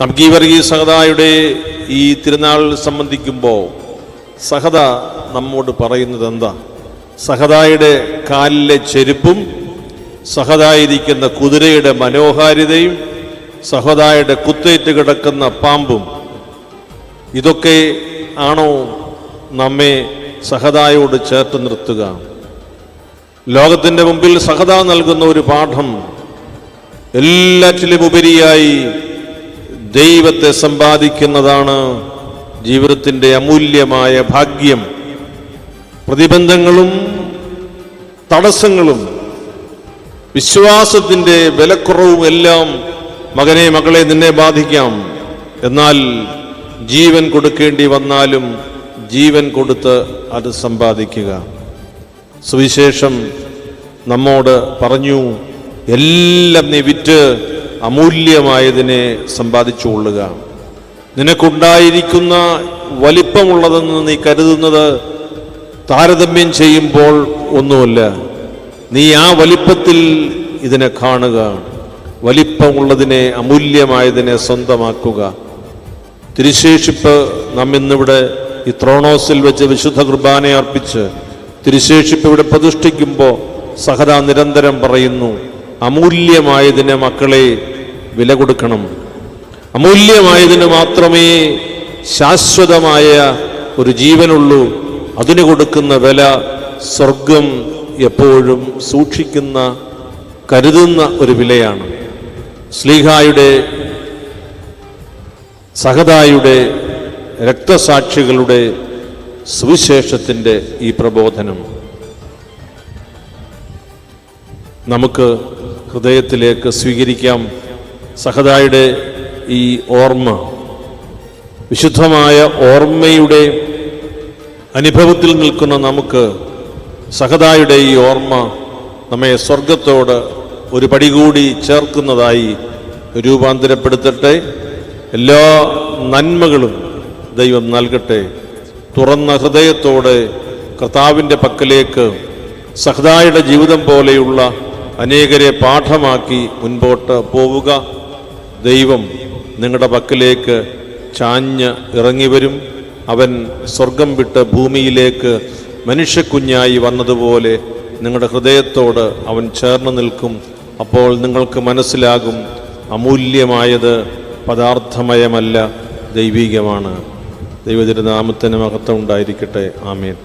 നമുക്ക് ഈ വർഗീയ സഹതായുടെ ഈ തിരുനാൾ സംബന്ധിക്കുമ്പോൾ സഹത നമ്മോട് പറയുന്നത് എന്താ? സഹതായുടെ കാലിലെ ചെരുപ്പും സഹതായിരിക്കുന്ന കുതിരയുടെ മനോഹാരിതയും സഹതായുടെ കുത്തേറ്റ് കിടക്കുന്ന പാമ്പും ഇതൊക്കെ ആണോ നമ്മെ സഹതായോട് ചേർത്ത് നിർത്തുക? ലോകത്തിന്റെ മുമ്പിൽ സഹത നൽകുന്ന ഒരു പാഠം എല്ലാറ്റിലും ഉപരിയായി ദൈവത്തെ സമ്പാദിക്കുന്നതാണ് ജീവിതത്തിന്റെ അമൂല്യമായ ഭാഗ്യം. പ്രതിബന്ധങ്ങളും തടസ്സങ്ങളും വിശ്വാസത്തിന്റെ വിലക്കുറവും എല്ലാം മകനെ മകളെ നിന്നെ ബാധിക്കാം. എന്നാൽ ജീവൻ കൊടുക്കേണ്ടി വന്നാലും ജീവൻ കൊടുത്ത് അത് സമ്പാദിക്കുക. സുവിശേഷം നമ്മോട് പറഞ്ഞു എല്ലാം നീ വിറ്റ് അമൂല്യമായതിനെ സമ്പാദിച്ചുകൊള്ളുക നിനക്കുണ്ടായിരിക്കുന്ന വലിപ്പമുള്ളതെന്ന് നീ കരുതുന്നത് താരതമ്യം ചെയ്യുമ്പോൾ ഒന്നുമല്ല. നീ ആ വലിപ്പത്തിൽ ഇതിനെ കാണുക. വലിപ്പമുള്ളതിനെ അമൂല്യമായതിനെ സ്വന്തമാക്കുക. തിരുശേഷിപ്പ് നാം ഇന്നിവിടെ ഈ ത്രോണോസിൽ വെച്ച് വിശുദ്ധ കുർബാന അർപ്പിച്ച് തിരുശേഷിപ്പ് ഇവിടെ പ്രതിഷ്ഠിക്കുമ്പോൾ സഹത നിരന്തരം പറയുന്നു അമൂല്യമായതിനെ മക്കളെ വില കൊടുക്കണം. അമൂല്യമായതിന് മാത്രമേ ശാശ്വതമായ ഒരു ജീവനുള്ളൂ. അതിന് കൊടുക്കുന്ന വില സ്വർഗം എപ്പോഴും സൂക്ഷിക്കുന്ന കരുതുന്ന ഒരു വിലയാണ്. സ്ലീഹായുടെ സഹതായുടെ രക്തസാക്ഷികളുടെ സുവിശേഷത്തിന്റെ ഈ പ്രബോധനം. നമുക്ക് ഹൃദയത്തിലേക്ക് സ്വീകരിക്കാം. സഹതായുടെ ഈ ഓർമ്മ വിശുദ്ധമായ ഓർമ്മയുടെ അനുഭവത്തിൽ നിൽക്കുന്ന നമുക്ക് സഹദായുടെ ഈ ഓർമ്മ നമ്മെ സ്വർഗത്തോട് ഒരു പടി കൂടി ചേർക്കുന്നതായി രൂപാന്തരപ്പെടുത്തട്ടെ. എല്ലാ നന്മകളും ദൈവം നൽകട്ടെ. തുറന്ന ഹൃദയത്തോടെ കർത്താവിന്റെ പക്കലേക്ക് സഹദായുടെ ജീവിതം പോലെയുള്ള അനേകരെ പാഠമാക്കി മുൻപോട്ട് പോവുക. ദൈവം നിങ്ങളുടെ പക്കലേക്ക് ചാഞ്ഞ് ഇറങ്ങിവരും. അവൻ സ്വർഗം വിട്ട് ഭൂമിയിലേക്ക് മനുഷ്യക്കുഞ്ഞായി വന്നതുപോലെ നിങ്ങളുടെ ഹൃദയത്തോട് അവൻ ചേർന്ന് നിൽക്കും. അപ്പോൾ നിങ്ങൾക്ക് മനസ്സിലാകും അമൂല്യമായത് പദാർത്ഥമയമല്ല ദൈവികമാണ്. ദൈവത്തിന്റെ നാമത്തിന് മഹത്വം ഉണ്ടായിരിക്കട്ടെ. ആമേൻ.